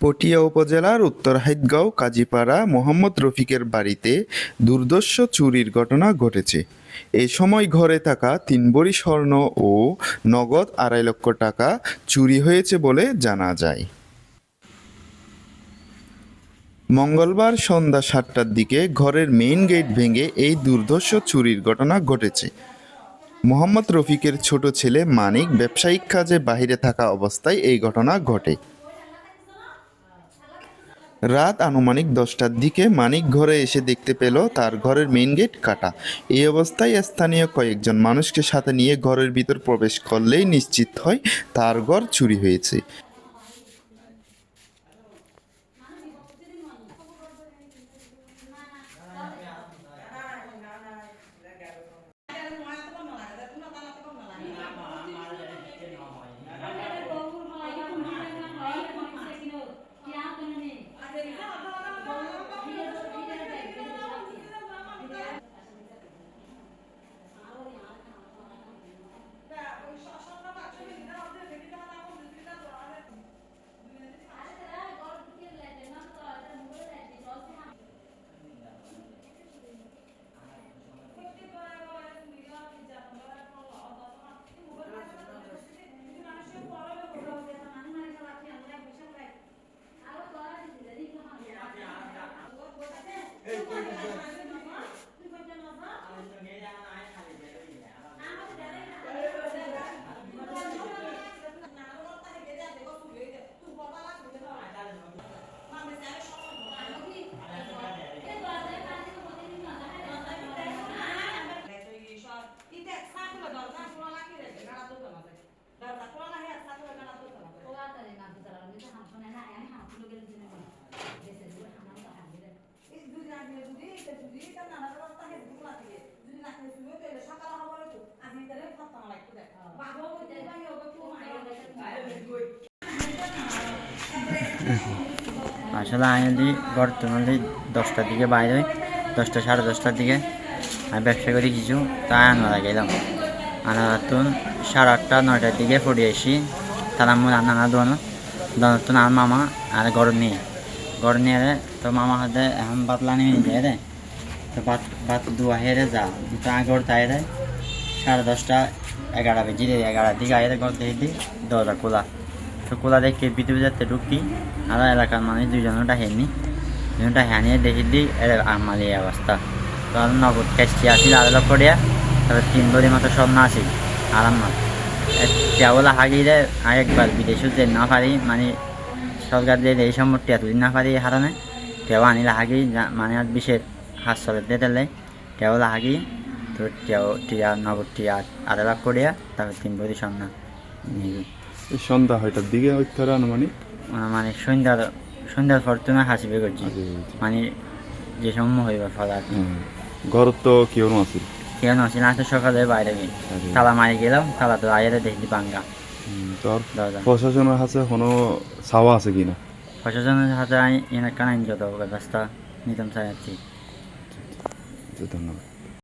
পটিয়া উপজেলার উত্তর হাইদগাঁও কাজীপাড়া, মোহাম্মদ রফিকের বাড়িতে দুর্ধর্ষ চুরির ঘটনা ঘটেছে। এ সময় ঘরে থাকা তিন ভরি স্বর্ণ ও নগদ আড়াই লক্ষ টাকা চুরি হয়েছে বলে জানা যায়। মঙ্গলবার সন্ধ্যা সাতটার দিকে ঘরের মেইন গেট ভেঙে এই দুর্ধর্ষ চুরির ঘটনা ঘটেছে। মোহাম্মদ রফিকের ছোট ছেলে মানিক ব্যবসায়িক কাজে বাইরে থাকা অবস্থায় এই ঘটনা ঘটে। রাত আনুমানিক দশটার দিকে মানিক ঘরে এসে দেখতে পেল তার ঘরের মেইন গেট কাটা। এই অবস্থায় স্থানীয় কয়েকজন মানুষকে সাথে নিয়ে ঘরের ভিতর প্রবেশ করলেই নিশ্চিত হয় তার ঘর চুরি হয়েছে। আসলে আমি যদি বর্তমানে দশটার দিকে বাইরে হই, দশটা সাড়ে দশটার দিকে আমি ব্যবসা করি কিছু, তাই আনারা গেলাম আনারা তো সাড়ে আটটা, নয়টার দিকে পড়ে আসি। তারা আমার নানা দোনো দোনো তো আমার মামা আর গরম নিয়ে। গরম নিয়ে তো মামা হাতে এখন বাতলা নিয়ে রে। তো বাত বাত দুয়া হেরে যা। তো আগর তাই রে সাড়ে দশটা এগারো বেজে রে এগারোর দিকে আয় রে ঘর দেখে দিই দরজা খোলা। তো খোলা দেখে ভিতরে যাতে ঢুকি আর এলাকার মানুষ দুজনটা হেনি দুজনটা হ্যানিয়ে দেখি দিই এর আমার এই অবস্থা। তো আমি নগদ ক্যাশটি আসি আড়াই লক্ষ টাকা। তারপর তিন বড়ি মতো স্বর্ণ আসি আর আমার কেবল হারিয়ে আর একবার বিদেশে যে না পারি মানে সরকার দিয়ে এই সম্পত্তি, এতদিন না পারি হারানে কেউ আনিলে হাগি মানে আর বিশের দিয়ে দিলে কেবল হাগি তো কেউ টিয়া নগদ টিয়া আড়াই লক্ষ টাকা তারপর তিন নিয়ে এই সন্ধ্যা হয়টার দিকে ওইটার আনুমানিক? মানে সন্ধ্যা সন্ধ্যার পর তুমি হাসিবে করছি। মানে যে সময় হইবে ফল আর ঘর তো কেউ আছে কেউ নছিল আজকে সকালে বাইরে গিয়ে। তালা মারি গেলাম তালা তো আইরে দেখি বাঙ্গা তোর প্রশাসনের হাতে কোনো চাওয়া আছে কিনা প্রশাসনের হাতে আমি এনে কানাইন যত ব্যবস্থা নিতাম চাই ধন্যবাদ।